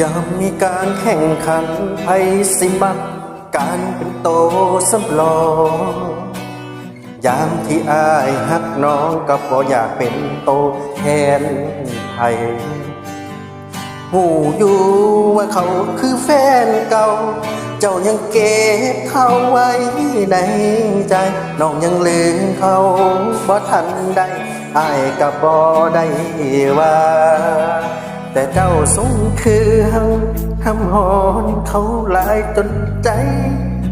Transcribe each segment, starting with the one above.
ยามมีการแข่งขันไพสิมัก การเป็นโตสำรองยามที่อายหักน้องก็บ่อยากเป็นโตแทนไทยหูอยู่ว่าเขาคือแฟนเก่า เจ้ายังเก็บเขาไว้ในใจน้องยังลืมเขาบ่ทันได้อายก็บ่ได้ว่า แต่เจ้าสงคือหังคำหอนเขาหลายจนใจ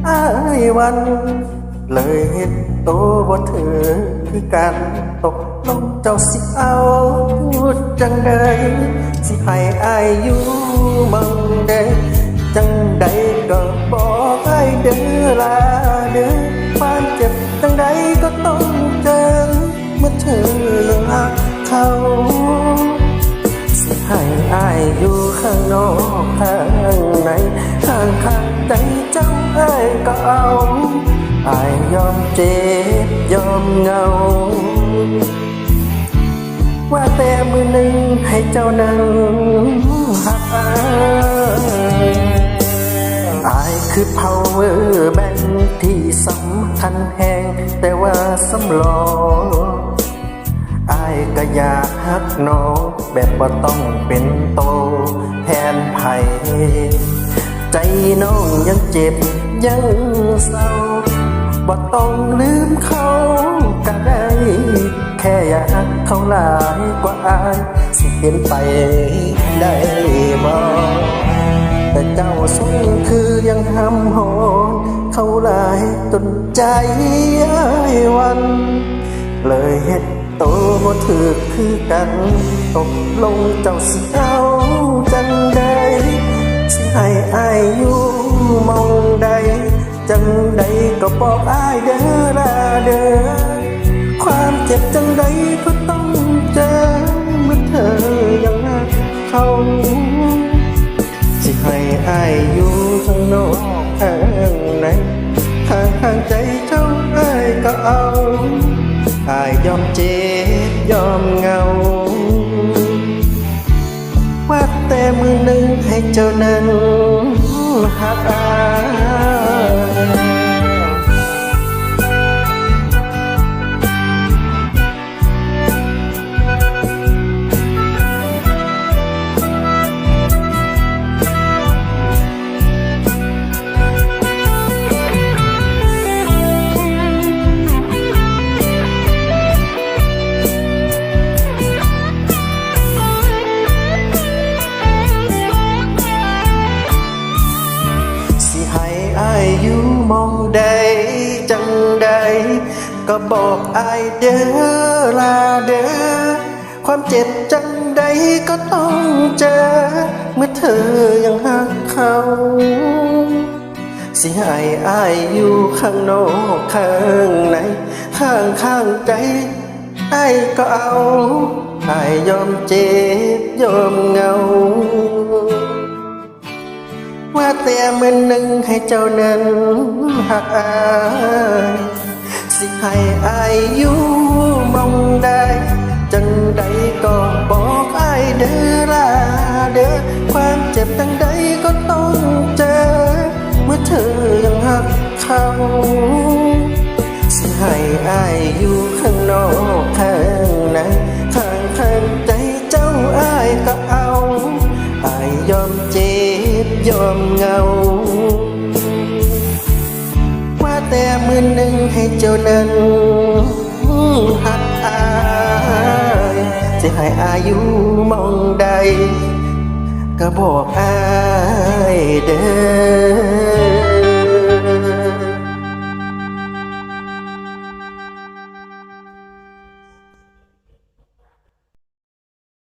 อายวัน เลยเห็นโตบ่ถือคือการตกลงเจ้าสิเอาพูดจังใดสิให้อายอยู่มังใดจังใดก็บอกอายเด้อลาเด้อความเจ็บจังใดก็ต้องเจอเมื่อเธอยังหักเขา อยู่ข้างนอกข้างในข้างข้างใจเจ้าเอ้ก็เอาไอยอมเจ็บยอมเหงา ว่าแต่มือหนึ่งให้เจ้านั้นหักอายอายคือ power bank ที่สำคัญแหงแต่ว่าสำรองอายก็อยาก ฮักน้องแบบบ่ต้องเป็นโตแทนไผใจน้องยังเจ็บยังเศร้าบ่ต้องลืมเขาก็ได้ แค่อยากเขาหลายกว่าอายสิเปลี่ยนไปได้บ่แต่เจ้าสงคือยังหำหอนเขาหลายจนใจอ้ายวัน เลยเฮ็ด โตบ่ถือคือกัน ตกลงเจ้าสิเอาจังใดสิให้อายอยู่มองใด จังใดก็บอกอายเด้อลาเด้อความเจ็บจังใดก็ต้อง ว่าแต่มือหนึ่งให้เจ้านั้นหักอาย จังใด ก็บอกอายเด้อลาเด้อความเจ็บจังใดก็ต้องเจอ เมื่อเธอยังหักเขา สิให้อายอยู่ข้างนอกข้างในข้างข้างใจอายก็เอาอายยอมเจ็บยอมเงา ว่าแต่มื่อหนึ่งให้เจ้านั้นหักอายสิให้อายอยู่มองใดจังใดก็บอกอายเด้อลาเด้อความเจ็บจังใดก็ต้องเจอ เมื่อเธอยังหักเขาสิให้อายอยู่ข้างนอกข้างในข้างข้างใจเจ้าอายก็เอาอายยอมเจ็บ ยอมเงา ว่าแต่มือหนึ่งให้เจ้านั้นหักอายจะให้อายุมองใด ก็บอกอายเด้อ